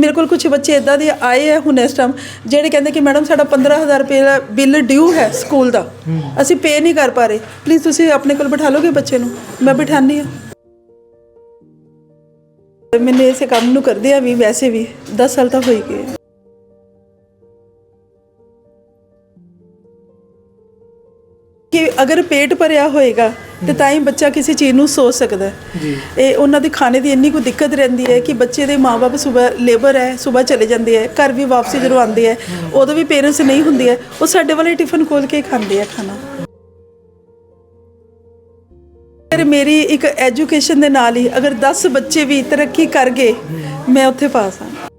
ਮੇਰੇ ਕੋਲ ਕੁਝ ਬੱਚੇ ਇਦਾਂ ਦੇ ਆਏ ਆ ਹੁਣ ਇਸ ਟਾਈਮ ਜਿਹੜੇ ਕਹਿੰਦੇ ਕਿ ਮੈਡਮ ਸਾਡਾ 15000 ਰੁਪਏ ਦਾ ਬਿੱਲ ਡਿਊ ਹੈ ਸਕੂਲ ਦਾ। ਅਸੀਂ ਪੇ ਨਹੀਂ ਕਰ ਪਾ ਰਹੇ। ਪਲੀਜ਼ ਤੁਸੀਂ ਆਪਣੇ ਕੋਲ ਬਿਠਾ ਲੋਗੇ ਬੱਚੇ ਨੂੰ? ਮੈਂ ਬਿਠਾਨੀ ਆ। ਮੈਨੂੰ ਇਸੇ ਕੰਮ ਨੂੰ ਕਰਦੇ ਆ ਵੀ ਵੈਸੇ ਵੀ 10 ਸਾਲ ਤਾਂ ਹੋਈ ਗਏ ਕਿ ਅਗਰ ਪੇਟ ਭਰਿਆ ਹੋਏਗਾ ਤੇ ਤਾਂ ਹੀ ਬੱਚਾ ਕਿਸੇ ਚੀਜ਼ ਨੂੰ ਸੋਚ ਸਕਦਾ ਹੈ। ਜੀ। ਇਹ ਉਹਨਾਂ ਦੇ ਖਾਣੇ ਦੀ ਇੰਨੀ ਕੋ ਦਿੱਕਤ ਰਹਿੰਦੀ ਹੈ ਕਿ ਬੱਚੇ ਦੇ ਮਾਪੇ ਸਵੇਰ ਲੇਬਰ ਹੈ ਸਵੇਰ ਚਲੇ ਜਾਂਦੇ ਹੈ ਘਰ ਵੀ ਵਾਪਸੀ ਜਦੋਂ ਆਉਂਦੇ ਹੈ ਉਦੋਂ ਵੀ ਪੇਰੈਂਟਸ ਨਹੀਂ ਹੁੰਦੇ ਹੈ ਉਹ ਸਾਡੇ ਵਾਲੇ ਟਿਫਨ ਖੋਲ ਕੇ ਖਾਂਦੇ ਆ ਖਾਣਾ। ਫਿਰ ਮੇਰੀ ਇੱਕ ਐਜੂਕੇਸ਼ਨ ਦੇ ਨਾਲ ਹੀ ਅਗਰ 10 ਬੱਚੇ ਵੀ ਤਰੱਕੀ ਕਰ ਗਏ ਮੈਂ ਉੱਥੇ ਪਾਸ ਹਾਂ।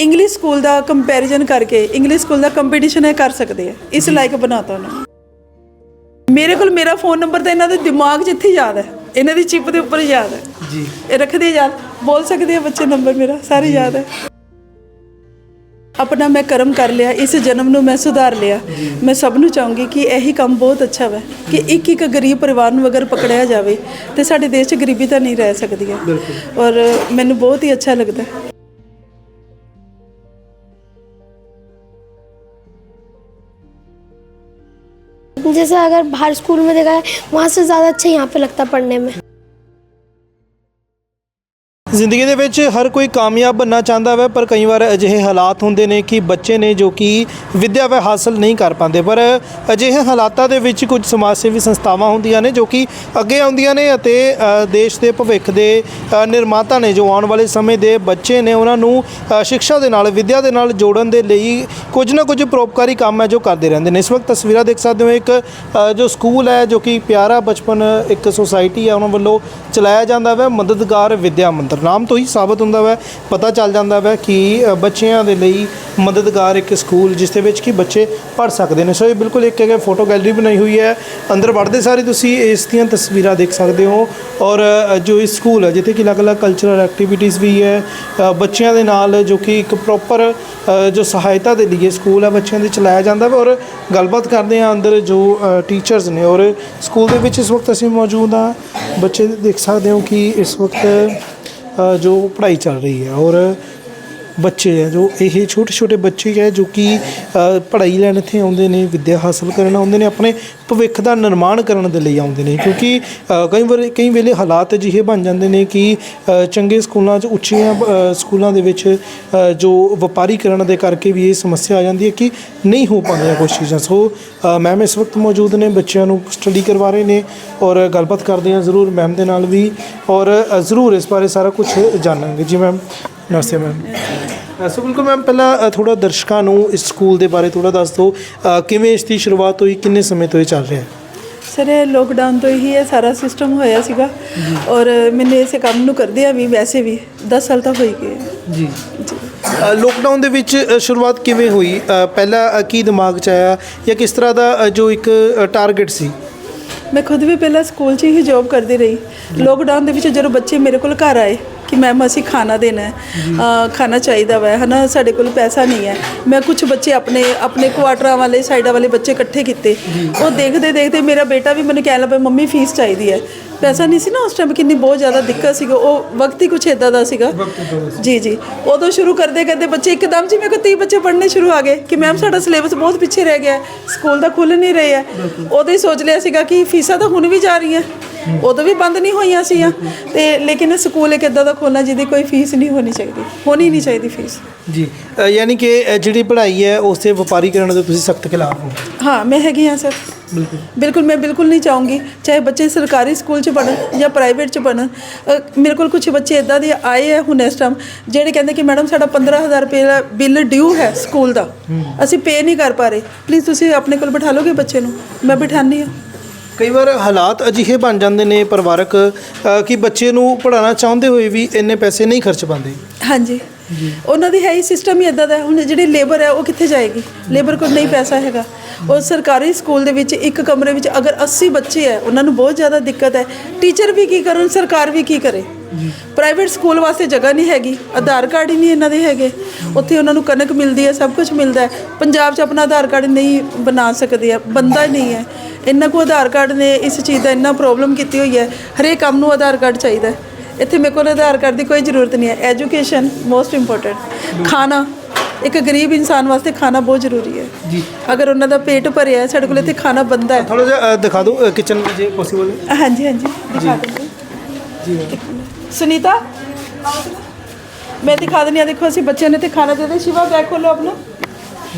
ਇੰਗਲਿਸ਼ ਸਕੂਲ ਦਾ ਕੰਪੈਰੀਜ਼ਨ ਕਰਕੇ ਇੰਗਲਿਸ਼ ਸਕੂਲ ਦਾ ਕੰਪੀਟੀਸ਼ਨ ਇਹ ਕਰ ਸਕਦੇ ਆ। ਇਸ ਲਾਇਕ ਬਣਾਤਾ ਉਹਨਾਂ। ਮੇਰੇ ਕੋਲ ਮੇਰਾ ਫੋਨ ਨੰਬਰ ਤਾਂ ਇਹਨਾਂ ਦੇ ਦਿਮਾਗ 'ਚ ਇੱਥੇ ਯਾਦ ਹੈ। ਇਹਨਾਂ ਦੀ ਚਿਪ ਦੇ ਉੱਪਰ ਯਾਦ ਹੈ। ਜੀ। ਇਹ ਰੱਖਦੇ ਯਾਦ। ਬੋਲ ਸਕਦੇ ਆ ਬੱਚੇ ਨੰਬਰ ਮੇਰਾ ਸਾਰੇ ਯਾਦ ਹੈ। ਆਪਣਾ ਮੈਂ ਕਰਮ ਕਰ ਲਿਆ ਇਸ ਜਨਮ ਨੂੰ ਮੈਂ ਸੁਧਾਰ ਲਿਆ। ਮੈਂ ਸਭ ਨੂੰ ਚਾਹੂੰਗੀ ਕਿ ਇਹੀ ਕੰਮ ਬਹੁਤ ਅੱਛਾ ਹੈ ਕਿ ਇੱਕ ਇੱਕ ਗਰੀਬ ਪਰਿਵਾਰ ਨੂੰ ਅਗਰ ਪਕੜਿਆ ਜਾਵੇ ਤੇ ਸਾਡੇ ਦੇਸ਼ 'ਚ ਗਰੀਬੀ ਤਾਂ ਨਹੀਂ ਰਹਿ ਸਕਦੀ ਹੈ। ਔਰ ਮੈਨੂੰ ਬਹੁਤ ਹੀ ਅੱਛਾ ਲੱਗਦਾ। जैसे अगर बाहर स्कूल में देखा है वहाँ से ज़्यादा अच्छा यहाँ पे लगता पढ़ने में ਜ਼ਿੰਦਗੀ ਦੇ ਵਿੱਚ ਹਰ ਕੋਈ ਕਾਮਯਾਬ ਬਣਨਾ ਚਾਹੁੰਦਾ ਹੈ ਪਰ ਕਈ ਵਾਰ ਅਜਿਹੇ ਹਾਲਾਤ ਹੁੰਦੇ ਨੇ ਕਿ ਬੱਚੇ ਨੇ ਜੋ ਕਿ ਵਿੱਦਿਆ ਵੈ ਹਾਸਲ ਨਹੀਂ ਕਰ ਪਾਉਂਦੇ। ਪਰ ਅਜਿਹੇ ਹਾਲਾਤਾਂ ਦੇ ਵਿੱਚ ਕੁਝ ਸਮਾਜ ਸੇਵੀ ਸੰਸਥਾਵਾਂ ਹੁੰਦੀਆਂ ਨੇ ਜੋ ਕਿ ਅੱਗੇ ਆਉਂਦੀਆਂ ਨੇ ਅਤੇ ਦੇਸ਼ ਦੇ ਭਵਿੱਖ ਦੇ ਨਿਰਮਾਤਾ ਨੇ ਜੋ ਆਉਣ ਵਾਲੇ ਸਮੇਂ ਦੇ ਬੱਚੇ ਨੇ ਉਹਨਾਂ ਨੂੰ ਅ, ਸਿੱਖਿਆ ਦੇ ਨਾਲ ਵਿੱਦਿਆ ਦੇ ਨਾਲ ਜੋੜਨ ਦੇ ਲਈ ਕੁਝ ਨਾ ਕੁਝ ਪਰੋਪਕਾਰੀ ਕੰਮ ਹੈ ਜੋ ਕਰਦੇ ਰਹਿੰਦੇ ਨੇ। ਇਸ ਵਕਤ ਤਸਵੀਰਾਂ ਦੇਖ ਸਕਦੇ ਹੋ ਇੱਕ ਜੋ ਸਕੂਲ ਹੈ ਜੋ ਕਿ ਪਿਆਰਾ ਬਚਪਨ ਇੱਕ ਸੁਸਾਇਟੀ ਹੈ ਉਹਨਾਂ ਵੱਲੋਂ ਚਲਾਇਆ ਜਾਂਦਾ ਹੈ ਮਦਦਗਾਰ ਵਿੱਦਿਆ ਮੰਤਰ। ਨਾਮ ਤੋਂ ਹੀ ਸਾਬਤ ਹੁੰਦਾ ਹੈ ਪਤਾ ਚੱਲ ਜਾਂਦਾ ਹੈ ਕਿ ਬੱਚਿਆਂ ਦੇ ਲਈ ਮਦਦਗਾਰ ਇੱਕ ਸਕੂਲ ਜਿਸ ਦੇ ਵਿੱਚ ਕਿ ਬੱਚੇ ਪੜ ਸਕਦੇ ਨੇ। ਸੋ ਇਹ ਬਿਲਕੁਲ ਇੱਕ ਹੈਗਾ ਫੋਟੋ ਗੈਲਰੀ ਬਣਾਈ ਹੋਈ ਹੈ। ਅੰਦਰ ਵੜਦੇ ਸਾਰੇ ਤੁਸੀਂ ਇਸ ਦੀਆਂ ਤਸਵੀਰਾਂ ਦੇਖ ਸਕਦੇ ਹੋ। ਔਰ ਜੋ ਇਹ ਸਕੂਲ ਹੈ, ਜਿੱਥੇ ਕਿ ਅਲੱਗ-ਅਲੱਗ ਕਲਚਰਲ ਐਕਟੀਵਿਟੀਜ਼ ਵੀ ਹੈ ਬੱਚਿਆਂ ਦੇ ਨਾਲ ਜੋ ਕਿ ਇੱਕ ਪ੍ਰੋਪਰ ਜੋ ਸਹਾਇਤਾ ਦੇ ਲਈ ਇਹ ਸਕੂਲ ਹੈ, ਬੱਚਿਆਂ ਦੇ ਚਲਾਇਆ ਜਾਂਦਾ ਹੈ ਔਰ ਗੱਲਬਾਤ ਕਰਦੇ ਹਾਂ ਅੰਦਰ ਜੋ ਟੀਚਰਸ ਨੇ। ਔਰ ਸਕੂਲ ਦੇ ਵਿੱਚ ਇਸ ਵਕਤ ਅਸੀਂ ਮੌਜੂਦ ਹਾਂ। ਬੱਚੇ ਦੇਖ ਸਕਦੇ ਹੋ ਕਿ ਇਸ ਵਕਤ ਜੋ ਪੜ੍ਹਾਈ ਚੱਲ ਰਹੀ ਹੈ ਔਰ ਬੱਚੇ ਹੈ ਜੋ ਇਹ ਛੋਟੇ ਛੋਟੇ ਬੱਚੇ ਹੈ ਜੋ ਕਿ ਪੜ੍ਹਾਈ ਲੈਣ ਇੱਥੇ ਆਉਂਦੇ ਨੇ ਵਿੱਦਿਆ ਹਾਸਲ ਕਰਨ ਆਉਂਦੇ ਨੇ ਆਪਣੇ ਭਵਿੱਖ ਦਾ ਨਿਰਮਾਣ ਕਰਨ ਦੇ ਲਈ ਆਉਂਦੇ ਨੇ ਕਿਉਂਕਿ ਕਈ ਵਾਰ ਕਈ ਵੇਲੇ ਹਾਲਾਤ ਅਜਿਹੇ ਬਣ ਜਾਂਦੇ ਨੇ ਕਿ ਚੰਗੇ ਸਕੂਲਾਂ 'ਚ ਉੱਚੀਆਂ ਸਕੂਲਾਂ ਦੇ ਵਿੱਚ ਅ, ਜੋ ਵਪਾਰੀਕਰਨ ਦੇ ਕਰਕੇ ਵੀ ਇਹ ਸਮੱਸਿਆ ਆ ਜਾਂਦੀ ਹੈ ਕਿ ਨਹੀਂ ਹੋ ਪਾਉਂਦੀਆਂ ਕੁਛ ਚੀਜ਼ਾਂ। ਸੋ ਮੈਮ ਇਸ ਵਕਤ ਮੌਜੂਦ ਨੇ ਬੱਚਿਆਂ ਨੂੰ ਸਟੱਡੀ ਕਰਵਾ ਰਹੇ ਨੇ ਔਰ ਗੱਲਬਾਤ ਕਰਦੇ ਹਾਂ ਜ਼ਰੂਰ ਮੈਮ ਦੇ ਨਾਲ ਵੀ ਔਰ ਜ਼ਰੂਰ ਇਸ ਬਾਰੇ ਸਾਰਾ ਕੁਝ ਜਾਣਾਂਗੇ। ਜੀ ਮੈਮ ਨਮਸਤੇ ਮੈਮ। ਸੋ ਬਿਲਕੁਲ ਮੈਮ ਪਹਿਲਾਂ ਥੋੜਾ ਦਰਸ਼ਕਾਂ ਨੂੰ ਇਸ ਸਕੂਲ ਦੇ ਬਾਰੇ ਥੋੜਾ ਦੱਸ ਦਿਓ। ਕਿਵੇਂ ਇਸ ਦੀ ਸ਼ੁਰੂਆਤ ਹੋਈ ਕਿੰਨੇ ਸਮੇਂ ਤੋਂ ਇਹ ਚੱਲ ਰਿਹਾ ਹੈ? ਸਰ ਇਹ ਲੋਕਡਾਊਨ ਤੋਂ ਹੀ ਇਹ ਸਾਰਾ ਸਿਸਟਮ ਹੋਇਆ ਸੀਗਾ। ਔਰ ਮੈਨੂੰ ਇਸੇ ਕੰਮ ਨੂੰ ਕਰਦੇ ਆ ਵੀ ਵੈਸੇ ਵੀ 10 ਸਾਲ ਤਾਂ ਹੋਈ ਗਏ। ਜੀ। ਲੋਕਡਾਊਨ ਦੇ ਵਿੱਚ ਸ਼ੁਰੂਆਤ ਕਿਵੇਂ ਹੋਈ? ਪਹਿਲਾਂ ਕੀ ਦਿਮਾਗ 'ਚ ਆਇਆ ਜਾਂ ਕਿਸ ਤਰ੍ਹਾਂ ਦਾ ਜੋ ਇੱਕ ਟਾਰਗੇਟ ਸੀ? ਮੈਂ ਖੁਦ ਵੀ ਪਹਿਲਾਂ ਸਕੂਲ 'ਚ ਹੀ ਜੌਬ ਕਰਦੀ ਰਹੀ। ਲੋਕਡਾਊਨ ਦੇ ਵਿੱਚ ਜਦੋਂ ਬੱਚੇ ਮੇਰੇ ਕੋਲ ਘਰ ਆਏ ਕਿ ਮੈਮ ਅਸੀਂ ਖਾਣਾ ਦੇਣਾ ਹੈ। ਅ, ਖਾਣਾ ਚਾਹੀਦਾ ਵਾ ਹਨਾ ਸਾਡੇ ਕੋਲ ਪੈਸਾ ਨਹੀਂ ਹੈ। ਮੈਂ ਕੁਝ ਬੱਚੇ ਆਪਣੇ ਆਪਣੇ ਕੁਆਟਰਾਂ ਵਾਲੇ ਸਾਈਡਾਂ ਵਾਲੇ ਬੱਚੇ ਇਕੱਠੇ ਕੀਤੇ। ਉਹ ਦੇਖਦੇ ਦੇਖਦੇ ਮੇਰਾ ਬੇਟਾ ਵੀ ਮੈਨੂੰ ਕਹਿਣ ਲੱਗਾ ਮੰਮੀ ਫੀਸ ਚਾਹੀਦੀ ਹੈ। ਪੈਸਾ ਨਹੀਂ ਸੀ ਨਾ ਉਸ ਟਾਈਮ ਕਿੰਨੀ ਬਹੁਤ ਜ਼ਿਆਦਾ ਦਿੱਕਤ ਸੀਗਾ। ਉਹ ਵਕਤ ਹੀ ਕੁਝ ਇਦਾਂ ਦਾ ਸੀਗਾ। ਜੀ ਜੀ। ਉਦੋਂ ਸ਼ੁਰੂ ਕਰਦੇ ਕਰਦੇ ਬੱਚੇ ਇੱਕਦਮ ਜੀ ਮੇਰੇ ਕੋਲ 30 ਬੱਚੇ ਪੜ੍ਹਨੇ ਸ਼ੁਰੂ ਆ ਗਏ ਕਿ ਮੈਮ ਸਾਡਾ ਸਿਲੇਬਸ ਬਹੁਤ ਪਿੱਛੇ ਰਹਿ ਗਿਆ। ਹੈ, ਸਕੂਲ ਤਾਂ ਖੁੱਲ ਨਹੀਂ ਰਹੇ ਹੈ ਉਦੋਂ ਹੀ ਸੋਚ ਲਿਆ ਸੀਗਾ ਕਿ ਫੀਸਾਂ ਤਾਂ ਹੁਣ ਵੀ ਜਾ ਰਹੀਆਂ। ਉਦੋਂ ਵੀ ਬੰਦ ਨਹੀਂ ਹੋਈਆਂ ਸੀਆਂ ਤੇ ਲੇਕਿਨ ਸਕੂਲ ਇੱਕ ਇਦਾਂ ਦਾ ਖੋਲ੍ਹਣਾ ਜਿਹਦੀ ਕੋਈ ਫੀਸ ਨਹੀਂ ਹੋਣੀ ਚਾਹੀਦੀ। ਹੋਣੀ ਨਹੀਂ ਚਾਹੀਦੀ ਫੀਸ। ਜੀ। ਅ, ਯਾਨੀ ਕਿ ਅ, ਜਿਹੜੀ ਪੜ੍ਹਾਈ ਹੈ ਉਸ ਦੇ ਵਪਾਰੀਕਰਨ ਦੇ ਤੁਸੀਂ ਸਖਤ ਖਿਲਾਫ ਹੋ। ਹਾਂ ਮੈਂ ਹੈਗੀ ਹਾਂ ਸਰ। ਬਿਲਕੁਲ। ਬਿਲਕੁਲ ਮੈਂ ਬਿਲਕੁਲ ਨਹੀਂ ਚਾਹੂੰਗੀ। ਚਾਹੇ ਬੱਚੇ ਸਰਕਾਰੀ ਸਕੂਲ 'ਚ ਪੜ੍ਹਨ ਜਾਂ ਪ੍ਰਾਈਵੇਟ 'ਚ ਪੜ੍ਹਨ। ਅ, ਮੇਰੇ ਕੋਲ ਕੁਝ ਬੱਚੇ ਇਦਾਂ ਦੇ ਆਏ ਆ ਹੁਣ ਇਸ ਟਾਈਮ ਜਿਹੜੇ ਕਹਿੰਦੇ ਕਿ ਮੈਡਮ ਸਾਡਾ 15000 ਰੁਪਏ ਦਾ ਬਿੱਲ ਡਿਊ ਹੈ ਸਕੂਲ ਦਾ। ਅਸੀਂ ਪੇ ਨਹੀਂ ਕਰ ਪਾ ਰਹੇ। ਪਲੀਜ਼ ਤੁਸੀਂ ਆਪਣੇ ਕੋਲ ਬਿਠਾ ਲੋਗੇ ਬੱਚੇ ਨੂੰ? ਮੈਂ ਬਿਠਾਨੀ ਆ ਕਈ ਵਾਰ ਹਾਲਾਤ ਅਜਿਹੇ ਬਣ ਜਾਂਦੇ ਨੇ ਪਰਿਵਾਰਕ ਅ, ਕਿ ਬੱਚੇ ਨੂੰ ਪੜ੍ਹਾਉਣਾ ਚਾਹੁੰਦੇ ਹੋਏ ਵੀ ਇੰਨੇ ਪੈਸੇ ਨਹੀਂ ਖਰਚ ਪਾਉਂਦੇ। ਹਾਂਜੀ। ਉਹਨਾਂ ਦੀ ਹੈ ਹੀ ਸਿਸਟਮ ਹੀ ਇਦਾਂ ਦਾ ਹੈ। ਹੁਣ ਜਿਹੜੀ ਲੇਬਰ ਹੈ ਉਹ ਕਿੱਥੇ ਜਾਏਗੀ? ਲੇਬਰ ਕੋਲ ਨਹੀਂ ਪੈਸਾ ਹੈਗਾ। ਉਹ ਸਰਕਾਰੀ ਸਕੂਲ ਦੇ ਵਿੱਚ ਇੱਕ ਕਮਰੇ ਵਿੱਚ ਅਗਰ 80 ਬੱਚੇ ਹੈ ਉਹਨਾਂ ਨੂੰ ਬਹੁਤ ਜ਼ਿਆਦਾ ਦਿੱਕਤ ਹੈ। ਟੀਚਰ ਵੀ ਕੀ ਕਰਨ ਸਰਕਾਰ ਵੀ ਕੀ ਕਰੇ? ਪ੍ਰਾਈਵੇਟ ਸਕੂਲ ਵਾਸਤੇ ਜਗ੍ਹਾ ਨਹੀਂ ਹੈਗੀ ਆਧਾਰ ਕਾਰਡ ਹੀ ਨਹੀਂ ਇਹਨਾਂ ਦੇ ਹੈਗੇ। ਉੱਥੇ ਉਹਨਾਂ ਨੂੰ ਕਣਕ ਮਿਲਦੀ ਹੈ ਸਭ ਕੁਝ ਮਿਲਦਾ ਹੈ। ਪੰਜਾਬ 'ਚ ਆਪਣਾ ਆਧਾਰ ਕਾਰਡ ਨਹੀਂ ਬਣਾ ਸਕਦੇ ਆ ਬੰਦਾ ਨਹੀਂ ਹੈ। ਇੰਨਾ ਕੋ ਆਧਾਰ ਕਾਰਡ ਨੇ ਇਸ ਚੀਜ਼ ਦਾ ਇੰਨਾ ਪ੍ਰੋਬਲਮ ਕੀਤੀ ਹੋਈ ਹੈ ਹਰੇਕ ਕੰਮ ਨੂੰ ਆਧਾਰ ਕਾਰਡ ਚਾਹੀਦਾ ਹੈ। ਇੱਥੇ ਮੇਰੇ ਕੋਲ ਆਧਾਰ ਕਾਰਡ ਦੀ ਕੋਈ ਜ਼ਰੂਰਤ ਨਹੀਂ ਹੈ। ਐਜੂਕੇਸ਼ਨ ਮੋਸਟ ਇੰਪੋਰਟੈਂਟ ਖਾਣਾ ਇੱਕ ਗਰੀਬ ਇਨਸਾਨ ਵਾਸਤੇ ਖਾਣਾ ਬਹੁਤ ਜ਼ਰੂਰੀ ਹੈ। ਜੀ। ਅਗਰ ਉਹਨਾਂ ਦਾ ਪੇਟ ਭਰਿਆ ਹੈ ਸਾਡੇ ਕੋਲ ਇੱਥੇ ਖਾਣਾ ਬੰਦਾ ਹੈ। ਥੋੜਾ ਜਿਹਾ ਦਿਖਾ ਦਿਓ ਕਿਚਨ ਜੇ ਪੋਸੀਬਲ ਹੈ। ਹਾਂਜੀ ਹਾਂਜੀ। ਦਿਖਾ ਦਿੰਦੇ ਜੀ। ਸੁਨੀਤਾ? ਮੈਂ ਦਿਖਾ ਦਿੰਦੀ ਹਾਂ ਦੇਖੋ ਅਸੀਂ ਬੱਚਿਆਂ ਨੇ ਤੇ ਖਾਣਾ ਦੇ ਦੇ ਸ਼ਿਵਾ ਬੈਗ ਖੋਲੋ ਆਪਣਾ।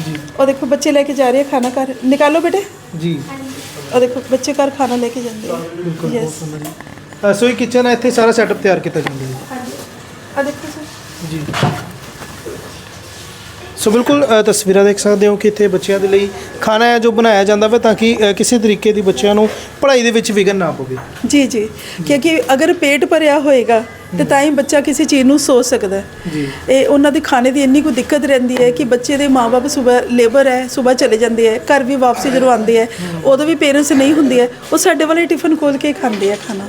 ਜੀ। ਉਹ ਦੇਖੋ ਬੱਚੇ ਲੈ ਕੇ ਜਾ ਰਹੇ ਆ ਖਾਣਾ ਘਰ। ਨਿਕਾਲੋ ਬੇਟੇ। ਜੀ। ਉਹ ਦੇਖੋ ਬੱਚੇ ਘਰ ਖਾਣਾ ਲੈ ਕੇ ਜਾਂਦੇ ਆ। ਬਿਲਕੁਲ ਬਹੁਤ ਯੈਸ ਸੁੰਦਰ ਜੀ। ਅ, ਸੋ ਇਹ ਕਿਚਨ ਹੈ ਇੱਥੇ ਸਾਰਾ ਸੈਟਅਪ ਤਿਆਰ ਕੀਤਾ ਜਾਂਦਾ ਹੈ। ਹਾਂਜੀ। ਆ ਦੇਖੋ ਸਰ। ਜੀ। ਸੋ ਬਿਲਕੁਲ ਅ, ਤਸਵੀਰਾਂ ਦੇਖ ਸਕਦੇ ਹੋ ਕਿ ਇੱਥੇ ਬੱਚਿਆਂ ਦੇ ਲਈ ਖਾਣਾ ਹੈ ਜੋ ਬਣਾਇਆ ਜਾਂਦਾ ਵਾ ਤਾਂ ਕਿ ਅ, ਕਿਸੇ ਤਰੀਕੇ ਦੀ ਬੱਚਿਆਂ ਨੂੰ ਪੜ੍ਹਾਈ ਦੇ ਵਿੱਚ ਵਿਘਨ ਨਾ ਪਵੇ। ਜੀ ਜੀ। ਕਿਉਂਕਿ ਅਗਰ ਪੇਟ ਭਰਿਆ ਹੋਏਗਾ ਤੇ ਤਾਂ ਹੀ ਬੱਚਾ ਕਿਸੇ ਚੀਜ਼ ਨੂੰ ਸੋਚ ਸਕਦਾ ਹੈ। ਜੀ। ਇਹ ਉਹਨਾਂ ਦੇ ਖਾਣੇ ਦੀ ਇੰਨੀ ਕੁ ਦਿੱਕਤ ਰਹਿੰਦੀ ਹੈ ਕਿ ਬੱਚੇ ਦੇ ਮਾਪੇ ਸਵੇਰ ਲੇਬਰ ਹੈ ਸਵੇਰ ਚਲੇ ਜਾਂਦੇ ਹੈ ਘਰ ਵੀ ਵਾਪਸੀ ਜਦੋਂ ਆਉਂਦੇ ਹੈ ਉਦੋਂ ਵੀ ਪੇਰੈਂਟਸ ਨਹੀਂ ਹੁੰਦੇ ਹੈ ਉਹ ਸਾਡੇ ਵਾਲੇ ਟਿਫਨ ਖੋਲ ਕੇ ਖਾਂਦੇ ਆ ਖਾਣਾ।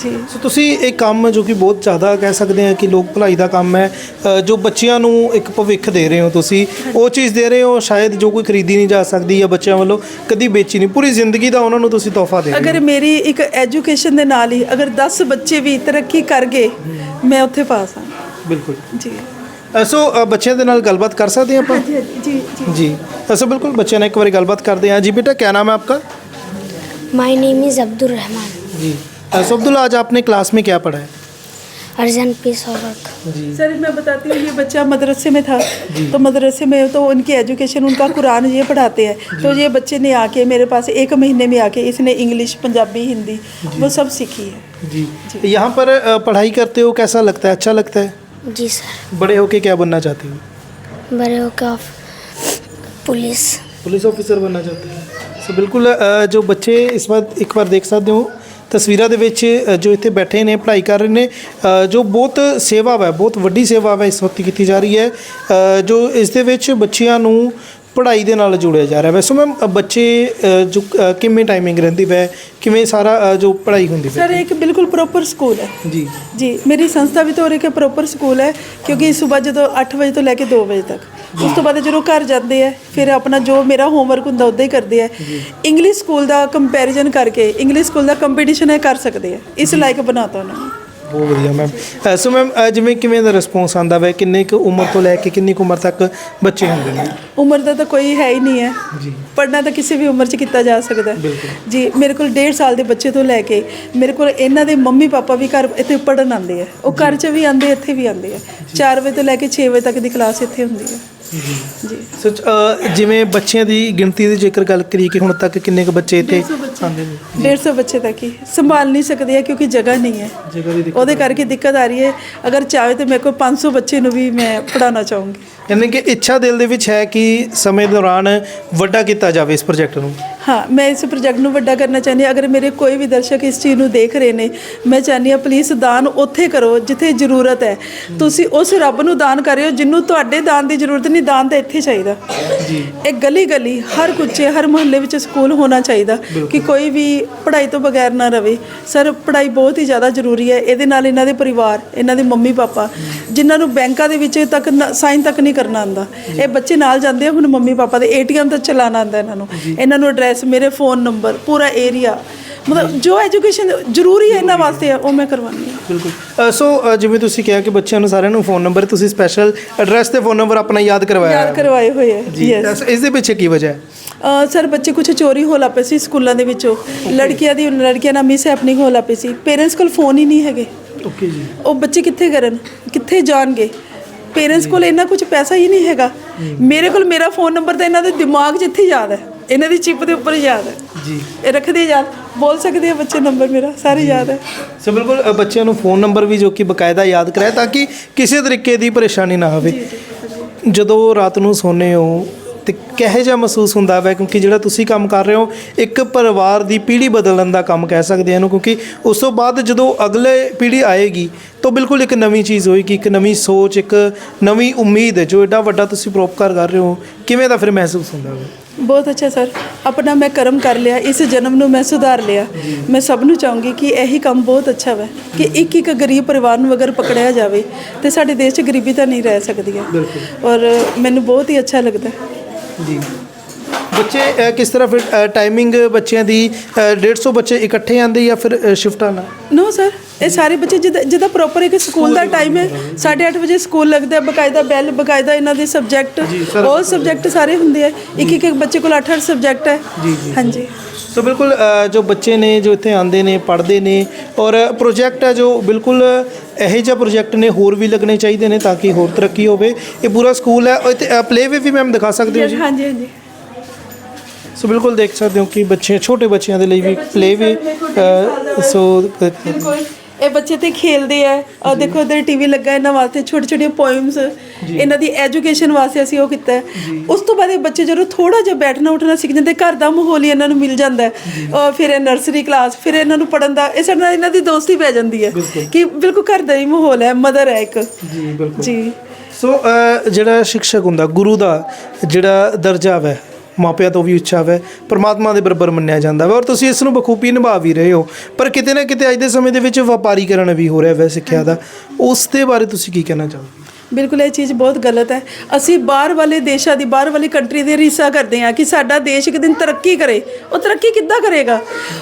ਜੀ ਸੋ ਤੁਸੀਂ ਇਹ ਕੰਮ ਜੋ ਕਿ ਬਹੁਤ ਜ਼ਿਆਦਾ ਕਹਿ ਸਕਦੇ ਆ ਕਿ ਲੋਕ ਭਲਾਈ ਦਾ ਕੰਮ ਹੈ ਅ, ਜੋ ਬੱਚਿਆਂ ਨੂੰ ਇੱਕ ਭਵਿੱਖ ਦੇ ਰਹੇ ਹੋ ਤੁਸੀਂ ਉਹ ਚੀਜ਼ ਦੇ ਰਹੇ ਹੋ ਸ਼ਾਇਦ ਜੋ ਕੋਈ ਖਰੀਦੀ ਨਹੀਂ ਜਾ ਸਕਦੀ ਜਾਂ ਬੱਚਿਆਂ ਵੱਲੋਂ ਕਦੀ ਵੇਚੀ ਨਹੀਂ ਪੂਰੀ ਜ਼ਿੰਦਗੀ ਦਾ ਉਹਨਾਂ ਨੂੰ ਤੁਸੀਂ ਤੋਹਫਾ ਦੇ ਰਹੇ ਅਗਰ ਮੇਰੀ ਇੱਕ ਐਜੂਕੇਸ਼ਨ ਦੇ ਨਾਲ ਹੀ ਅਗਰ 10 ਬੱਚੇ ਵੀ ਤਰੱਕੀ ਕਰ ਗਏ ਮੈਂ ਉੱਥੇ ਪਾਸ ਹਾਂ ਹੋ ਬਿਲਕੁਲ ਜੀ ਅ, ਸੋ ਅ, ਬੱਚਿਆਂ ਦੇ ਨਾਲ ਗੱਲਬਾਤ ਕਰ ਸਕਦੇ ਹਾਂ ਆਪਾਂ ਜੀ ਜੀ ਜੀ जी ऐसा बिल्कुल बच्चे ने एक बार गलबात कर दिया जी बेटा क्या नाम है आपका my name is Abdul Rahman ji सबदुल्ला आज आपने क्लास में क्या पढ़ा है? अर्जन पी सौरभ सर मैं बताती हूँ ये बच्चा मदरसे में था तो मदरसे में तो उनकी एजुकेशन उनका कुरान ये पढ़ाते हैं। तो ये बच्चे ने आके मेरे पास एक महीने में आके इसने इंग्लिश पंजाबी हिंदी वो सब सीखी है। जी, जी। तो यहाँ पर पढ़ाई करते हो कैसा लगता है? अच्छा लगता है? जी सर। बड़े होके क्या बनना चाहते हो? बड़े होके पुलिस। पुलिस ऑफिसर बनना चाहते हैं। सो बिल्कुल जो बच्चे इस बार एक बार देख सकते हो ਤਸਵੀਰਾਂ ਦੇ ਵਿੱਚ ਜੋ ਇੱਥੇ ਬੈਠੇ ਨੇ ਪੜ੍ਹਾਈ ਕਰ ਰਹੇ ਨੇ ਜੋ ਬਹੁਤ ਸੇਵਾ ਹੈ ਬਹੁਤ ਵੱਡੀ ਸੇਵਾ ਹੈ ਇਸ ਵਕਤ ਕੀਤੀ ਜਾ ਰਹੀ ਹੈ ਜੋ ਇਸ ਦੇ ਵਿੱਚ ਬੱਚਿਆਂ ਨੂੰ ਪੜ੍ਹਾਈ ਦੇ ਨਾਲ ਜੋੜਿਆ ਜਾ ਰਿਹਾ ਵੈਸੇ ਮੈਮ ਬੱਚੇ ਜੋ ਕਿਵੇਂ ਟਾਈਮਿੰਗ ਰਹਿੰਦੀ ਹੈ? ਕਿਵੇਂ ਸਾਰਾ ਜੋ ਪੜ੍ਹਾਈ ਹੁੰਦੀ ਹੈ? ਸਰ ਇੱਕ ਬਿਲਕੁਲ ਪ੍ਰੋਪਰ ਸਕੂਲ ਹੈ। ਜੀ। ਜੀ ਮੇਰੀ ਸੰਸਥਾ ਵੀ ਤੋਂ ਇੱਕ ਪ੍ਰੋਪਰ ਸਕੂਲ ਹੈ ਕਿਉਂਕਿ ਸਵੇਰ ਜਦੋਂ 8 ਵਜੇ ਤੋਂ ਲੈ ਕੇ 2 ਵਜੇ ਤੱਕ। ਉਸ ਤੋਂ ਬਾਅਦ ਜਦੋਂ ਘਰ ਜਾਂਦੇ ਆ ਫਿਰ ਆਪਣਾ ਜੋ ਮੇਰਾ ਹੋਮਵਰਕ ਹੁੰਦਾ ਉਦਾਂ ਹੀ ਕਰਦੇ ਆ। ਇੰਗਲਿਸ਼ ਸਕੂਲ ਦਾ ਕੰਪੈਰੀਜ਼ਨ ਕਰਕੇ ਇੰਗਲਿਸ਼ ਸਕੂਲ ਦਾ ਕੰਪੀਟੀਸ਼ਨ ਹੈ ਕਰ ਸਕਦੇ ਆ ਇਸ ਲਾਇਕ ਬਣਾਤਾ ਉਹਨਾਂ ਨੇ। ਬਹੁਤ ਵਧੀਆ ਮੈਮ ਸੋ ਮੈਮ ਜਿਵੇਂ ਕਿਵੇਂ ਦਾ ਰਿਸਪੌਂਸ ਆਂਦਾ ਵੈ ਕਿੰਨੇ ਕੁ ਉਮਰ ਤੋਂ ਲੈ ਕੇ ਕਿੰਨੀ ਕੁ ਉਮਰ ਤੱਕ ਬੱਚੇ ਹੁੰਦੇ ਨੇ? ਉਮਰ ਦਾ ਤਾਂ ਕੋਈ ਹੈ ਹੀ ਨਹੀਂ ਹੈ। ਜੀ। ਪੜ੍ਹਨਾ ਤਾਂ ਕਿਸੇ ਵੀ ਉਮਰ 'ਚ ਕੀਤਾ ਜਾ ਸਕਦਾ। ਜੀ ਮੇਰੇ ਕੋਲ 1.5 ਸਾਲ ਦੇ ਬੱਚੇ ਤੋਂ ਲੈ ਕੇ ਮੇਰੇ ਕੋਲ ਇਹਨਾਂ ਦੇ ਮੰਮੀ ਪਾਪਾ ਵੀ ਘਰ ਇੱਥੇ ਪੜ੍ਹਨ ਆਉਂਦੇ ਆ। ਉਹ ਘਰ 'ਚ ਵੀ ਆਉਂਦੇ ਇੱਥੇ ਵੀ ਆਉਂਦੇ ਆ। 4 ਵਜੇ ਤੋਂ ਲੈ ਕੇ 6 ਵਜੇ ਤੱਕ ਦੀ ਕਲਾਸ ਇੱਥੇ ਹੁੰਦੀ ਹੈ ਜੀ। ਸੋ ਅ, ਜਿਵੇਂ ਬੱਚਿਆਂ ਦੀ ਗਿਣਤੀ ਦੀ ਜੇਕਰ ਗੱਲ ਕਰੀਏ ਕਿ ਹੁਣ ਤੱਕ ਕਿੰਨੇ ਕੁ ਬੱਚੇ ਇੱਥੇ 150 ਬੱਚੇ। ਆਉਂਦੇ ਨੇ? 150 ਬੱਚੇ ਤੱਕ ਹੀ। ਸੰਭਾਲ ਨਹੀਂ ਸਕਦੇ ਆ ਕਿਉਂਕਿ ਜਗ੍ਹਾ ਨਹੀਂ ਹੈ। ਉਹਦੇ ਕਰਕੇ ਦਿੱਕਤ ਆ ਰਹੀ ਹੈ। ਅਗਰ ਚਾਹੇ ਤਾਂ ਮੇਰੇ ਕੋਲ 500 ਬੱਚੇ ਨੂੰ ਵੀ ਮੈਂ ਪੜਾਉਣਾ ਚਾਹੂੰਗੀ। ਯਾਨੀ ਕਿ ਇੱਛਾ ਦਿਲ ਦੇ ਵਿੱਚ ਹੈ ਕਿ ਸਮੇਂ ਦੌਰਾਨ ਵੱਡਾ ਕੀਤਾ ਜਾਵੇ ਇਸ ਪ੍ਰੋਜੈਕਟ ਨੂੰ। ਹਾਂ ਮੈਂ ਇਸ ਪ੍ਰੋਜੈਕਟ ਨੂੰ ਵੱਡਾ ਕਰਨਾ ਚਾਹੁੰਦੀ ਹਾਂ। ਅਗਰ ਮੇਰੇ ਕੋਈ ਵੀ ਦਰਸ਼ਕ ਇਸ ਚੀਜ਼ ਨੂੰ ਦੇਖ ਰਹੇ ਨੇ ਮੈਂ ਚਾਹੁੰਦੀ ਹਾਂ ਪਲੀਜ਼ ਦਾਨ ਉੱਥੇ ਕਰੋ ਜਿੱਥੇ ਜ਼ਰੂਰਤ ਹੈ। ਤੁਸੀਂ ਉਸ ਰੱਬ ਨੂੰ ਦਾਨ ਕਰਿਓ ਜਿੰਨੂੰ ਤੁਹਾਡੇ ਦਾਨ ਦੀ ਜ਼ਰੂਰਤ ਨਹੀਂ ਦਾਨ ਤਾਂ ਇੱਥੇ ਚਾਹੀਦਾ। ਜੀ। ਇੱਕ ਗਲੀ ਗਲੀ ਹਰ ਕੁੱਚੇ ਹਰ ਮੁਹੱਲੇ ਵਿੱਚ ਸਕੂਲ ਹੋਣਾ ਚਾਹੀਦਾ ਕਿ ਕੋਈ ਵੀ ਪੜ੍ਹਾਈ ਤੋਂ ਬਗੈਰ ਨਾ ਰਵੇ। ਸਰ ਪੜ੍ਹਾਈ ਬਹੁਤ ਹੀ ਜ਼ਿਆਦਾ ਜ਼ਰੂਰੀ ਹੈ। ਇਹਦੇ ਨਾਲ ਇਹਨਾਂ ਦੇ ਪਰਿਵਾਰ ਇਹਨਾਂ ਦੇ ਮੰਮੀ ਪਾਪਾ ਜਿਨ੍ਹਾਂ ਨੂੰ ਬੈਂਕਾਂ ਦੇ ਵਿੱਚ ਤੱਕ ਸਾਈਨ ਤੱਕ ਨਹੀਂ ਕਰਨਾ ਆਉਂਦਾ ਇਹ ਬੱਚੇ ਨਾਲ ਜਾਂਦੇ ਆ ਹੁਣ ਮੰਮੀ ਪਾਪਾ ਦੇ ਏਟੀਐਮ ਤੋਂ ਚਲਾਣਾ ਆਉਂਦਾ ਇਹਨਾਂ ਨੂੰ। ਇਹਨਾਂ ਨੂੰ ਐਡਰੈਸ ਮੇਰੇ ਫੋਨ ਨੰਬਰ ਪੂਰਾ ਏਰੀਆ ਮਤਲਬ ਜੋ ਐਜੂਕੇਸ਼ਨ ਜ਼ਰੂਰੀ ਹੈ ਇਹਨਾਂ ਵਾਸਤੇ ਉਹ ਮੈਂ ਕਰਵਾਉਂਦੀ ਹਾਂ। ਬਿਲਕੁਲ। ਸੋ ਜਿਵੇਂ ਤੁਸੀਂ ਕਿਹਾ ਕਿ ਬੱਚਿਆਂ ਨੂੰ ਸਾਰਿਆਂ ਨੂੰ ਫੋਨ ਨੰਬਰ ਤੁਸੀਂ ਸਪੈਸ਼ਲ ਐਡਰੈਸ ਤੇ ਫੋਨ ਨੰਬਰ ਆਪਣਾ ਯਾਦ ਕਰਵਾਇਆ ਯਾਦ। ਕਰਵਾਏ ਹੋਏ ਹੈ ਜੀ. ਇਸ- ਦੇ ਪਿੱਛੇ ਕੀ ਵਜ੍ਹਾ ਹੈ? ਸਰ ਬੱਚੇ ਕੁਝ ਚੋਰੀ ਹੋ ਲੱਪੇ ਸੀ ਸਕੂਲਾਂ ਦੇ ਵਿੱਚੋਂ। ਲੜਕੀਆਂ ਦੀ ਲੜਕੀਆਂ ਨਾਲ ਮਿਸ ਹੈਪਨਿੰਗ ਹੋ ਲੱਪੇ ਸੀ। ਪੇਰੈਂਟਸ ਕੋਲ ਫੋਨ ਹੀ ਨਹੀਂ ਹੈਗੇ। ਓਕੇ ਜੀ। ਉਹ ਬੱਚੇ ਕਿੱਥੇ ਕਰਨ? ਕਿੱਥੇ ਜਾਣਗੇ? ਪੇਰੈਂਟਸ ਕੋਲ ਇੰਨਾ ਕੁਝ ਪੈਸਾ ਹੀ ਨਹੀਂ ਹੈਗਾ। ਮੇਰੇ ਕੋਲ ਮੇਰਾ ਫੋਨ ਨੰਬਰ ਤਾਂ ਇਹਨਾਂ ਦੇ ਦਿਮਾਗ 'ਚ ਇੱਥੇ ਯਾਦ ਹੈ। ਇਹਨਾਂ ਦੀ ਚਿਪ ਦੇ ਉੱਪਰ ਯਾਦ ਹੈ। ਜੀ। ਇਹ ਰੱਖਦੇ ਯਾਦ ਬੋਲ ਸਕਦੇ ਆ ਬੱਚੇ ਨੰਬਰ ਮੇਰਾ ਸਾਰੇ ਯਾਦ ਹੈ। ਸੋ ਬਿਲਕੁਲ ਅ, ਬੱਚਿਆਂ ਨੂੰ ਫੋਨ ਨੰਬਰ ਵੀ ਜੋ ਕਿ ਬਕਾਇਦਾ ਯਾਦ ਕਰਾਇਆ ਤਾਂ ਕਿ ਕਿਸੇ ਤਰੀਕੇ ਦੀ ਪਰੇਸ਼ਾਨੀ ਨਾ ਹੋਵੇ। ਜਦੋਂ ਰਾਤ ਨੂੰ ਸੌਂਦੇ ਹੋ ਤੇ ਕਿਹੋ ਜਿਹਾ ਮਹਿਸੂਸ ਹੁੰਦਾ ਹੈ ਕਿਉਂਕਿ ਜਿਹੜਾ ਤੁਸੀਂ ਕੰਮ ਕਰ ਰਹੇ ਹੋ ਇੱਕ ਪਰਿਵਾਰ ਦੀ ਪੀੜ੍ਹੀ ਬਦਲਣ ਦਾ ਕੰਮ ਕਹਿ ਸਕਦੇ ਹਾਂ ਇਹਨੂੰ ਕਿਉਂਕਿ ਉਸ ਤੋਂ ਬਾਅਦ ਜਦੋਂ ਅਗਲੇ ਪੀੜ੍ਹੀ ਆਏਗੀ ਤਾਂ ਬਿਲਕੁਲ ਇੱਕ ਨਵੀਂ ਚੀਜ਼ ਹੋਏਗੀ ਇੱਕ ਨਵੀਂ ਸੋਚ ਇੱਕ ਨਵੀਂ ਉਮੀਦ ਹੈ ਜੋ ਐਡਾ ਵੱਡਾ ਤੁਸੀਂ ਪ੍ਰੋਪਕਾਰ ਕਰ ਰਹੇ ਹੋ ਕਿਵੇਂ ਦਾ ਫਿਰ ਮਹਿਸੂਸ ਹੁੰਦਾ ਹੈ ਬਹੁਤ ਅੱਛਾ ਸਰ। ਆਪਣਾ ਮੈਂ ਕਰਮ ਕਰ ਲਿਆ ਇਸ ਜਨਮ ਨੂੰ ਮੈਂ ਸੁਧਾਰ ਲਿਆ। ਮੈਂ ਸਭ ਨੂੰ ਚਾਹੂੰਗੀ ਕਿ ਇਹੀ ਕੰਮ ਬਹੁਤ ਅੱਛਾ ਵਾ ਕਿ ਇੱਕ ਇੱਕ ਗਰੀਬ ਪਰਿਵਾਰ ਨੂੰ ਅਗਰ ਪਕੜਿਆ ਜਾਵੇ ਤੇ ਸਾਡੇ ਦੇਸ਼ 'ਚ ਗਰੀਬੀ ਤਾਂ ਨਹੀਂ ਰਹਿ ਸਕਦੀ ਹੈ ਬਿਲਕੁਲ। ਔਰ ਮੈਨੂੰ ਬਹੁਤ ਹੀ ਅੱਛਾ ਲੱਗਦਾ। ਹੈ ਜੀ ਬੱਚੇ ਅ, ਕਿਸ ਤਰ੍ਹਾਂ ਫਿਰ ਟਾਈਮਿੰਗ ਬੱਚਿਆਂ ਦੀ ਅ, 150 ਬੱਚੇ ਇਕੱਠੇ ਆਉਂਦੇ ਜਾਂ ਫਿਰ ਸ਼ਿਫਟਾਂ ਨਾਲ ਨੋ ਸਰ ਇਹ ਸਾਰੇ ਬੱਚੇ ਜਿਹਦਾ ਜਿਹਦਾ ਪ੍ਰੋਪਰ ਇੱਕ ਸਕੂਲ ਦਾ ਟਾਈਮ ਹੈ। 8:30 ਵਜੇ ਸਕੂਲ ਲੱਗਦਾ ਹੈ ਬਕਾਇਦਾ ਬੈਲ ਬਕਾਇਦਾ ਇਹਨਾਂ ਦੇ ਸਬਜੈਕਟ। ਉਹ ਸਬਜੈਕਟ ਸਾਰੇ ਹੁੰਦੇ ਆ ਇੱਕ ਇੱਕ ਬੱਚੇ ਕੋਲ 8-8 ਸਬਜੈਕਟ ਹੈ। ਹਾਂਜੀ। ਸੋ ਬਿਲਕੁਲ ਅ, ਜੋ ਬੱਚੇ ਨੇ ਜੋ ਇੱਥੇ ਆਉਂਦੇ ਨੇ ਪੜ੍ਹਦੇ ਨੇ ਔਰ ਪ੍ਰੋਜੈਕਟ ਹੈ ਜੋ ਬਿਲਕੁਲ ਇਹੋ ਜਿਹਾ ਪ੍ਰੋਜੈਕਟ ਨੇ ਹੋਰ ਵੀ ਲੱਗਣੇ ਚਾਹੀਦੇ ਨੇ ਤਾਂ ਕਿ ਹੋਰ ਤਰੱਕੀ ਹੋਵੇ। ਇਹ ਪੂਰਾ ਸਕੂਲ ਹੈ। ਔਰ ਇੱਥੇ ਪਲੇਵੇ ਵੀ ਮੈਮ ਦਿਖਾ ਸਕਦੇ ਹੋ ਜੀ? ਹਾਂਜੀ ਹਾਂਜੀ। ਸੋ ਬਿਲਕੁਲ ਦੇਖ ਸਕਦੇ ਹੋ ਕਿ ਬੱਚੇ ਛੋਟੇ ਬੱਚਿਆਂ ਦੇ ਲਈ ਵੀ ਪਲੇਵੇ ਸੋ ਬਿਲਕੁਲ। ਇਹ ਬੱਚੇ ਤੇ ਖੇਲਦੇ ਆ। ਔਰ ਦੇਖੋ ਇਧਰ ਟੀਵੀ ਲੱਗਾ ਇਹਨਾਂ ਵਾਸਤੇ ਛੋਟੇ ਛੋਟੇ ਪੋਇਮਸ ਇਹਨਾਂ ਦੀ ਐਜੂਕੇਸ਼ਨ ਵਾਸਤੇ ਅਸੀਂ ਉਹ ਕੀਤਾ। ਉਸ ਤੋਂ ਬਾਅਦ ਇਹ ਬੱਚੇ ਜਦੋਂ ਥੋੜਾ ਜਿਹਾ ਬੈਠਣਾ ਉੱਠਣਾ ਸਿੱਖ ਜਾਂਦੇ ਘਰ ਦਾ ਮਾਹੌਲ ਹੀ ਇਹਨਾਂ ਨੂੰ ਮਿਲ ਜਾਂਦਾ। ਔਰ ਫਿਰ ਇਹ ਨਰਸਰੀ ਕਲਾਸ ਫਿਰ ਇਹਨਾਂ ਨੂੰ ਪੜਨ ਦਾ ਇਹ ਸਾਡੇ ਨਾਲ ਇਹਨਾਂ ਦੀ ਦੋਸਤੀ ਪੈ ਜਾਂਦੀ ਹੈ ਕਿ ਬਿਲਕੁਲ ਘਰ ਦਾ ਹੀ ਮਾਹੌਲ ਹੈ ਮਦਰ ਹੈ ਇੱਕ। ਜੀ ਬਿਲਕੁਲ। ਜੀ। ਸੋ ਜਿਹੜਾ ਸ਼ਿਕਸ਼ਕ ਹੁੰਦਾ ਗੁਰੂ ਦਾ ਜਿਹੜਾ ਦਰਜਾ ਹੈ ਮਾਪਿਆਂ ਤੋਂ ਵੀ ਉੱਚਾ ਹੈ ਪਰਮਾਤਮਾ ਦੇ ਬਰਾਬਰ ਮੰਨਿਆ ਜਾਂਦਾ ਹੈ ਔਰ ਤੁਸੀਂ ਇਸ ਨੂੰ ਬਖੂਬੀ ਨਿਭਾ ਵੀ ਰਹੇ ਹੋ। ਪਰ ਕਿਤੇ ਨਾ ਕਿਤੇ ਅੱਜ ਦੇ ਸਮੇਂ ਦੇ ਵਿੱਚ ਵਪਾਰੀਕਰਨ ਵੀ ਹੋ ਰਿਹਾ ਹੈ ਸਿੱਖਿਆ ਦਾ। ਉਸ ਦੇ ਬਾਰੇ ਤੁਸੀਂ ਕੀ ਕਹਿਣਾ ਚਾਹੋਗੇ? ਬਿਲਕੁਲ ਇਹ ਚੀਜ਼ ਬਹੁਤ ਗਲਤ ਹੈ। ਅਸੀਂ ਬਾਹਰ ਵਾਲੇ ਦੇਸ਼ਾਂ ਦੀ ਬਾਹਰ ਵਾਲੀ ਕੰਟਰੀ ਦੇ ਰੀਸਾ ਕਰਦੇ ਹਾਂ ਕਿ ਸਾਡਾ ਦੇਸ਼ ਇੱਕ ਦਿਨ ਤਰੱਕੀ ਕਰੇ। ਉਹ ਤਰੱਕੀ ਕਿੱਦਾਂ ਕਰੇਗਾ?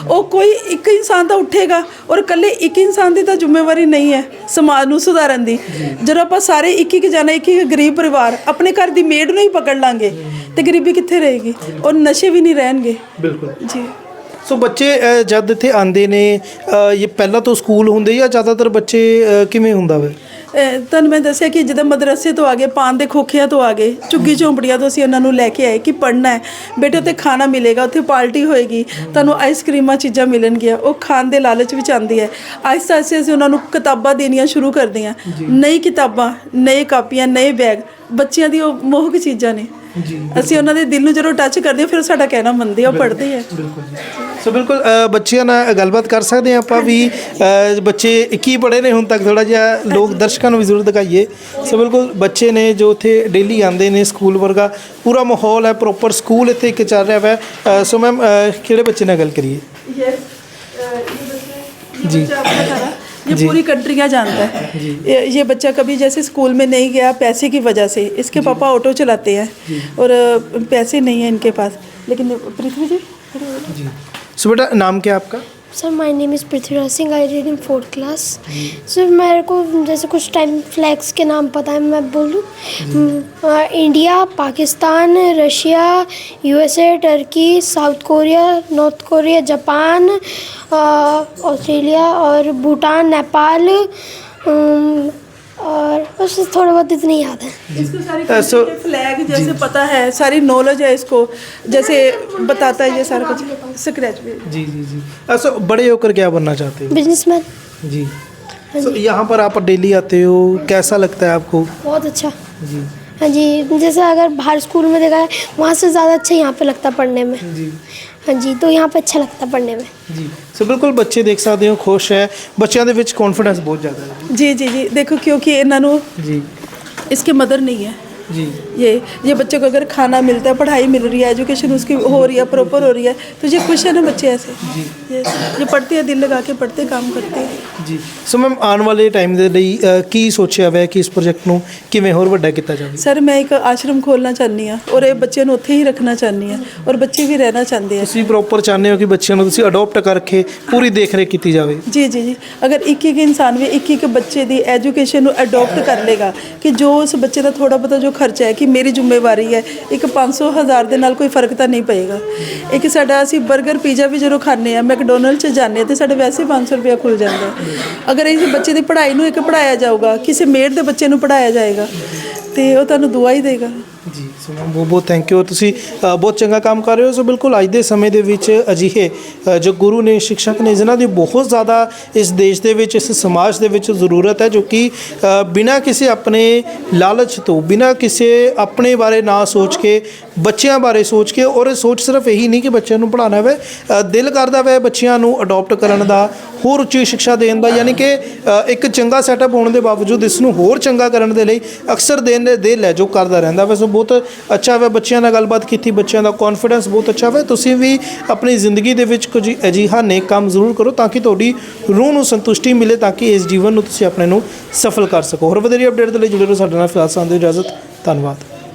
ਉਹ ਕੋਈ ਇੱਕ ਇਨਸਾਨ ਤਾਂ ਉੱਠੇਗਾ ਔਰ ਇਕੱਲੇ ਇੱਕ ਇਨਸਾਨ ਦੀ ਤਾਂ ਜ਼ਿੰਮੇਵਾਰੀ ਨਹੀਂ ਹੈ ਸਮਾਜ ਨੂੰ ਸੁਧਾਰਨ ਦੀ। ਜਦੋਂ ਆਪਾਂ ਸਾਰੇ ਇੱਕ ਇੱਕ ਜਾਣਾ ਇੱਕ ਇੱਕ ਗਰੀਬ ਪਰਿਵਾਰ ਆਪਣੇ ਘਰ ਦੀ ਮੇਡ ਨੂੰ ਹੀ ਪਕੜ ਲਾਂਗੇ ਤੇ ਗਰੀਬੀ ਕਿੱਥੇ ਰਹੇਗੀ? ਔਰ ਨਸ਼ੇ ਵੀ ਨਹੀਂ ਰਹਿਣਗੇ। ਬਿਲਕੁਲ। ਜੀ। ਸੋ ਬੱਚੇ ਅ, ਜਦ ਇੱਥੇ ਆਉਂਦੇ ਨੇ ਅ, ਇਹ ਪਹਿਲਾਂ ਤੋਂ ਸਕੂਲ ਹੁੰਦੇ ਜਾਂ ਜ਼ਿਆਦਾਤਰ ਬੱਚੇ ਅ, ਕਿਵੇਂ ਹੁੰਦਾ ਵੇ? ਅਹ ਤੁਹਾਨੂੰ ਮੈਂ ਦੱਸਿਆ ਕਿ ਜਦੋਂ ਮਦਰਸੇ ਤੋਂ ਆ ਗਏ ਪਾਨ ਦੇ ਖੋਖਿਆਂ ਤੋਂ ਆ ਗਏ ਝੁੱਗੀ ਝੌਂਪੜੀਆਂ ਤੋਂ ਅਸੀਂ ਉਹਨਾਂ ਨੂੰ ਲੈ ਕੇ ਆਏ ਕਿ ਪੜ੍ਹਨਾ ਹੈ। ਬੇਟੇ ਉੱਥੇ ਖਾਣਾ ਮਿਲੇਗਾ ਉੱਥੇ ਪਾਰਟੀ ਹੋਏਗੀ ਤੁਹਾਨੂੰ ਆਈਸਕ੍ਰੀਮਾਂ ਚੀਜ਼ਾਂ ਮਿਲਣਗੀਆਂ ਉਹ ਖਾਣ ਦੇ ਲਾਲਚ ਵਿੱਚ ਆਉਂਦੀ ਹੈ। ਆਹਿਸਤਾ ਆਹਿਸਤਾ ਅਸੀਂ ਉਹਨਾਂ ਨੂੰ ਕਿਤਾਬਾਂ ਦੇਣੀਆਂ ਸ਼ੁਰੂ ਕਰਦੇ ਹਾਂ ਨਈ ਕਿਤਾਬਾਂ ਨਏ ਕਾਪੀਆਂ ਨਏ ਬੈਗ ਬੱਚਿਆਂ ਦੀ ਉਹ ਮੋਹਕ ਚੀਜ਼ਾਂ ਨੇ। ਅਸੀਂ ਉਹਨਾਂ ਦੇ ਦਿਲ ਨੂੰ ਜਦੋਂ ਟੱਚ ਕਰਦੇ ਹਾਂ ਫਿਰ ਉਹ ਸਾਡਾ ਕਹਿਣਾ ਮੰਨਦੇ ਆ ਉਹ ਪੜ੍ਹਦੇ ਆ। ਬਿਲਕੁਲ ਜੀ। ਸੋ ਬਿਲਕੁਲ ਅ, ਬੱਚਿਆਂ ਨਾਲ ਗੱਲਬਾਤ ਕਰ ਸਕਦੇ ਹਾਂ ਆਪਾਂ ਵੀ ਅ, ਬੱਚੇ ਕੀ ਪੜ੍ਹੇ ਨੇ ਹੁਣ ਤੱਕ? ਥੋੜਾ ਜਿਹਾ ਲੋਕ ਦਰਸ਼ਕਾਂ ਨੂੰ ਵੀ ਜ਼ਰੂਰ ਦਿਖਾਈਏ। ਸੋ ਬਿਲਕੁਲ ਬੱਚੇ ਨੇ ਜੋ ਇੱਥੇ ਡੇਲੀ ਆਉਂਦੇ ਨੇ ਸਕੂਲ ਵਰਗਾ ਪੂਰਾ ਮਾਹੌਲ ਹੈ ਪ੍ਰੋਪਰ ਸਕੂਲ ਇੱਥੇ ਇੱਕ ਚੱਲ ਰਿਹਾ ਹੈ ਸੋ ਮੈਮ ਕਿਹੜੇ ਬੱਚੇ ਨਾਲ ਗੱਲ ਕਰੀਏ? जी ये पूरी कंट्री कंट्रियाँ जानता है? ये ये बच्चा कभी जैसे स्कूल में नहीं गया पैसे की वजह से इसके पापा ऑटो चलाते हैं और पैसे नहीं है इनके पास। लेकिन पृथ्वी जी जी। सो बेटा नाम क्या आपका? Sir my name is Prithviraj Singh I read in fourth class sir मेरे को जैसे कुछ टाइम फ्लैग्स के नाम पता है मैं बोलूँ। India Pakistan Russia USA Turkey South Korea North Korea Japan Australia और भूटान नेपाल और बस थोड़ा बहुत इतने ही याद है। इसको सारी so- फ्लैग जैसे पता है सारी नॉलेज है इसको। जैसे बताता है ये सारा कुछ। स्क्रैच भी। जी जी जी। सो बड़े होकर क्या बनना चाहते हो? बिजनेसमैन जी। सो यहाँ पर आप डेली आते हो कैसा लगता है आपको? बहुत अच्छा। जी। हाँ जी जैसे अगर बाहर स्कूल में देखा है वहाँ से ज़्यादा अच्छा यहाँ पे लगता है पढ़ने में। जी। हाँ जी तो यहाँ पे अच्छा लगता पढ़ने में ਜੀ ਸੋ ਬਿਲਕੁਲ ਬੱਚੇ ਦੇਖ ਸਕਦੇ ਹੋ ਖੁਸ਼ ਹੈ ਬੱਚਿਆਂ ਦੇ ਵਿੱਚ ਕੌਨਫੀਡੈਂਸ ਬਹੁਤ ਜ਼ਿਆਦਾ ਹੈ जी जी जी देखो क्योंकि इन्होंने ਜੀ इसके मदर नहीं है ਜੀ ये ये बच्चे को अगर खाना मिलता है पढ़ाई मिल रही है एजुकेशन उसकी हो रही है प्रॉपर हो रही है तो ये खुश है ना बच्चे ऐसे जी ये ये पढ़ते हैं दिल लगा के पढ़ते काम करते हैं ਜੀ ਸੋ ਮੈਮ ਆਉਣ ਵਾਲੇ ਟਾਈਮ ਦੇ ਲਈ ਅ, ਕੀ ਸੋਚਿਆ ਹੋਇਆ ਕਿ ਇਸ ਪ੍ਰੋਜੈਕਟ ਨੂੰ ਕਿਵੇਂ ਹੋਰ ਵੱਡਾ ਕੀਤਾ ਜਾਵੇ ਸਰ ਮੈਂ ਇੱਕ ਆਸ਼ਰਮ ਖੋਲਣਾ ਚਾਹੁੰਦੀ ਆ ਔਰ ਇਹ ਬੱਚਿਆਂ ਨੂੰ ਉੱਥੇ ਹੀ ਰੱਖਣਾ ਚਾਹੁੰਦੀ ਆ ਔਰ ਬੱਚੇ ਵੀ ਰਹਿਣਾ ਚਾਹੁੰਦੇ ਆ ਤੁਸੀਂ ਪ੍ਰੋਪਰ ਚਾਹੁੰਦੇ ਹੋ ਕਿ ਬੱਚਿਆਂ ਨੂੰ ਤੁਸੀਂ ਅਡਾਪਟ ਕਰਕੇ ਪੂਰੀ ਦੇਖਰੇਖ ਕੀਤੀ ਜਾਵੇ ਜੀ ਜੀ ਜੀ ਅਗਰ ਇੱਕ ਇੱਕ ਇਨਸਾਨ ਵੀ ਇੱਕ ਇੱਕ ਬੱਚੇ ਦੀ ਐਜੂਕੇਸ਼ਨ ਨੂੰ ਅਡਾਪਟ ਕਰ ਲੇਗਾ ਕਿ ਜੋ ਉਸ ਬੱਚੇ ਦਾ ਥੋੜਾ ਬਹੁਤਾ ਜੋ ਖਰਚਾ ਹੈ ਕਿ ਮੇਰੀ ਜ਼ਿੰਮੇਵਾਰੀ ਹੈ, ਇੱਕ 500 ਹਜ਼ਾਰ ਦੇ ਨਾਲ ਕੋਈ ਫ਼ਰਕ ਤਾਂ ਨਹੀਂ ਪਏਗਾ। ਇੱਕ ਸਾਡਾ ਅਸੀਂ 버ਗਰ ਪੀਜ਼ਾ ਵੀ ਜਦੋਂ ਖਾਂਦੇ ਆ ਮੈਕਡੋਨਲਡ 'ਚ ਜਾਂਦੇ ਹਾਂ, ਤੇ ਸਾਡੇ ਵੈਸੇ 500 ਰੁਪਇਆ ਖੁੱਲ ਜਾਂਦਾ ਅਗਰ ਇਸ ਬੱਚੇ ਦੀ ਪੜ੍ਹਾਈ ਨੂੰ ਇੱਕ ਪੜਾਇਆ ਜਾਊਗਾ, ਕਿਸੇ ਮੇਡ ਦੇ ਬੱਚੇ ਨੂੰ ਪੜਾਇਆ ਜਾਏਗਾ, ਤੇ ਉਹ ਤੁਹਾਨੂੰ ਦੁਆ ਹੀ ਦੇਗਾ। ਜੀ। ਸੋ ਮੈਮ ਬਹੁਤ ਬਹੁਤ ਥੈਂਕ ਯੂ ਤੁਸੀਂ ਅ, ਬਹੁਤ ਚੰਗਾ ਕੰਮ ਕਰ ਰਹੇ ਹੋ। ਸੋ ਬਿਲਕੁਲ ਅੱਜ ਦੇ ਸਮੇਂ ਦੇ ਵਿੱਚ ਅਜਿਹੇ ਅ, ਜੋ ਗੁਰੂ ਨੇ ਸਿੱਖਸ਼ਕ ਨੇ ਜਿਨ੍ਹਾਂ ਦੀ ਬਹੁਤ ਜ਼ਿਆਦਾ ਇਸ ਦੇਸ਼ ਦੇ ਵਿੱਚ ਇਸ ਸਮਾਜ ਦੇ ਵਿੱਚ ਜ਼ਰੂਰਤ ਹੈ ਜੋ ਕਿ ਅ, ਬਿਨਾਂ ਕਿਸੇ ਆਪਣੇ ਲਾਲਚ ਤੋਂ ਬਿਨਾਂ ਕਿਸੇ ਆਪਣੇ ਬਾਰੇ ਨਾ ਸੋਚ ਕੇ ਬੱਚਿਆਂ ਬਾਰੇ ਸੋਚ ਕੇ ਔਰ ਇਹ ਸੋਚ ਸਿਰਫ ਇਹੀ ਨਹੀਂ ਕਿ ਬੱਚਿਆਂ ਨੂੰ ਪੜ੍ਹਾਉਣਾ ਹੈ ਅ, ਦਿਲ ਕਰਦਾ ਹੈ ਬੱਚਿਆਂ ਨੂੰ ਅਡਾਪਟ ਕਰਨ ਦਾ ਹੋਰ ਉੱਚੀ ਸਿੱਖਿਆ ਦੇਣ ਦਾ ਯਾਨੀ ਕਿ ਅ, ਇੱਕ ਚੰਗਾ ਸੈਟਅਪ ਹੋਣ ਦੇ ਬਾਵਜੂਦ ਇਸ ਨੂੰ ਹੋਰ ਚੰਗਾ ਕਰਨ ਦੇ ਲਈ ਅਕਸਰ ਦੇਣ ਦੇ ਦਿਲ ਹੈ ਜੋ ਕਰਦਾ ਰਹਿੰਦਾ। ਵੈਸੇ ਬਹੁਤ ਅੱਛਾ ਹੈ ਬੱਚਿਆਂ ਨਾਲ ਗੱਲਬਾਤ ਕੀਤੀ, ਬੱਚਿਆਂ ਦਾ ਕੌਨਫੀਡੈਂਸ ਬਹੁਤ ਅੱਛਾ ਹੈ ਤੁਸੀਂ ਵੀ ਆਪਣੀ ਜ਼ਿੰਦਗੀ ਦੇ ਵਿੱਚ ਕੁਝ ਅਜਿਹਾ ਨੇਕ ਕੰਮ ਜ਼ਰੂਰ ਕਰੋ ਤਾਂ ਕਿ ਤੁਹਾਡੀ ਰੂਹ ਨੂੰ ਸੰਤੁਸ਼ਟੀ ਮਿਲੇ ਤਾਂ ਕਿ ਇਸ ਜੀਵਨ ਨੂੰ ਤੁਸੀਂ ਆਪਣੇ ਨੂੰ ਸਫਲ ਕਰ ਸਕੋ। ਹੋਰ ਵਧੇਰੀ ਅਪਡੇਟ ਦੇ ਲਈ ਜੁੜੇ ਰਹੋ ਸਾਡੇ ਨਾਲ ਫਿਲਹਾਲ ਸਾਨੂੰ ਇਜਾਜ਼ਤ, ਧੰਨਵਾਦ।